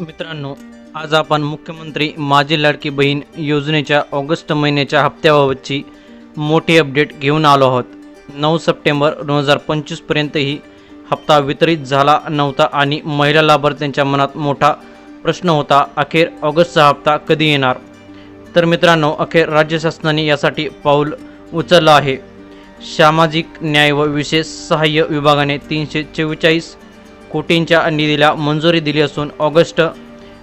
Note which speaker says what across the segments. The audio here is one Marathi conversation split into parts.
Speaker 1: मित्रांनो आज आपण मुख्यमंत्री माझी लाडकी बहीण योजनेच्या ऑगस्ट महिन्याच्या हप्त्याबाबतची मोठी अपडेट घेऊन आलो आहोत. नऊ सप्टेंबर दोन हजार पंचवीसपर्यंत ही हप्ता वितरित झाला नव्हता आणि महिला लाभार्थ्यांच्या मनात मोठा प्रश्न होता अखेर ऑगस्टचा हप्ता कधी येणार? तर मित्रांनो अखेर राज्य शासनाने यासाठी पाऊल उचललं आहे. सामाजिक न्याय व विशेष सहाय्य विभागाने तीनशे चव्वेचाळीस कोटींच्या निधीला मंजुरी दिली असून ऑगस्ट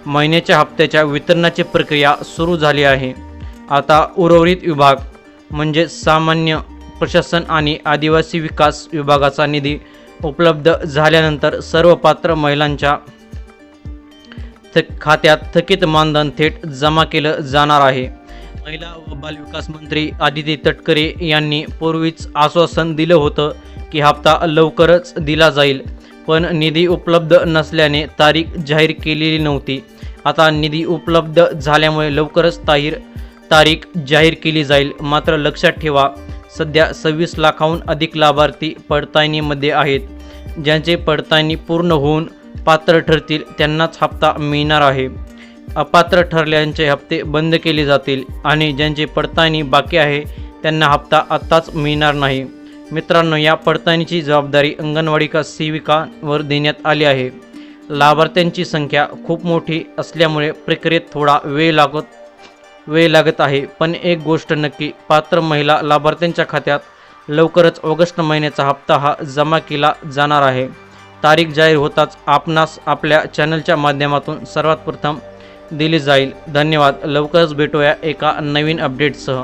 Speaker 1: महिन्याच्या हप्त्याच्या वितरणाची प्रक्रिया सुरू झाली आहे. आता उर्वरित विभाग म्हणजे सामान्य प्रशासन आणि आदिवासी विकास विभागाचा निधी उपलब्ध झाल्यानंतर सर्व पात्र महिलांच्या थ खात्यात थकीत मानधन थेट जमा केलं जाणार आहे. महिला व बालविकास मंत्री आदिती तटकरे यांनी पूर्वीच आश्वासन दिलं होतं की हप्ता लवकरच दिला जाईल. पण निधी उपलब्ध नसल्याने तारीख जाहीर केलेली नव्हती. आता निधी उपलब्ध झाल्यामुळे लवकरच ताहीर तारीख जाहीर केली जाईल. मात्र लक्षात ठेवा सध्या सव्वीस लाखाहून अधिक लाभार्थी पडताळणीमध्ये आहेत. ज्यांचे पडताळणी पूर्ण होऊन पात्र ठरतील त्यांनाच हप्ता मिळणार आहे. अपात्र ठरल्यांचे हप्ते बंद केले जातील आणि ज्यांची पडताळणी बाकी आहे त्यांना हप्ता आत्ताच मिळणार नाही. मित्रांनो या पडताळणीची जबाबदारी अंगणवाडी का सेविकांवर देण्यात आली आहे. लाभार्थ्यांची संख्या खूप मोठी असल्यामुळे प्रक्रियेत थोडा वेळ लागत वेळ लागत आहे. पण एक गोष्ट नक्की पात्र महिला लाभार्थ्यांच्या खात्यात लवकरच ऑगस्ट महिन्याचा हप्ता हा जमा केला जाणार आहे. तारीख जाहीर होताच आपणास आपल्या चॅनलच्या माध्यमातून सर्वात प्रथम दिली जाईल. धन्यवाद. लवकरच भेटूया एका नवीन अपडेटसह.